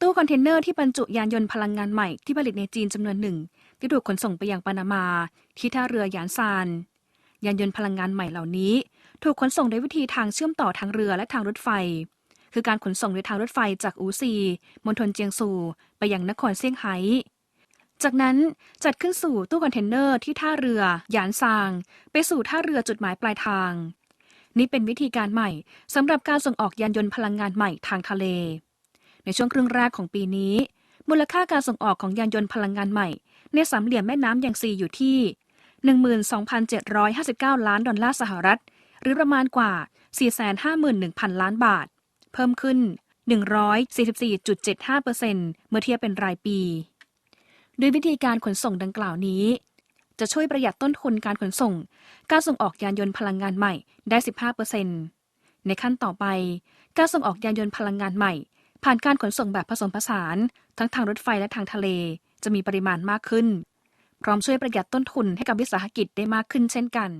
ตู้คอนเทนเนอร์ที่บรรจุยานยนต์พลังงานใหม่ที่ผลิตในจีนจำนวนหนึ่ง ที่ถูกขนส่งไปยังปานามา ที่ท่าเรือยานซาน ยานยนต์พลังงานใหม่เหล่านี้ ถูกขนส่งโดวยวิธีทางเชื่อมต่อทางเรือและทางรถไฟ คือการขนส่งโดยทางรถไฟจากอูซีมณฑลเจียงซู ไปยังนครเซี่ยงไฮ้จากนั้นจัดขึ้นสู่ตู้คอนเทนเนอร์ที่ท่าเรือ หยานซาง ไปสู่ท่าเรือจุดหมายปลายทาง นี่เป็นวิธีการใหม่สำหรับการส่งออกยานยนต์พลังงานใหม่ทางทะเล ในช่วงครึ่งแรกของปีนี้ มูลค่าการส่งออกของยานยนต์พลังงานใหม่ ในสามเหลี่ยมแม่น้ำยางซีอยู่ที่ 12,759 ล้านดอลลาร์สหรัฐ หรือประมาณกว่า 451,000 ล้านบาท เพิ่มขึ้น 144.75%เมื่อเทียบเป็นรายปี ด้วยวิธีการขนส่งดังกล่าวนี้จะช่วยประหยัดต้นทุนการขนส่ง การส่งออกยานยนต์พลังงานใหม่ได้ 15%ในขั้นต่อไป การส่งออกยานยนต์พลังงานใหม่ ผ่านการขนส่งแบบผสมผสาน ทั้งทางรถไฟและทางทะเล จะมีปริมาณมากขึ้น พร้อมช่วยประหยัดต้นทุนให้กับวิสาหกิจได้มากขึ้นเช่นกัน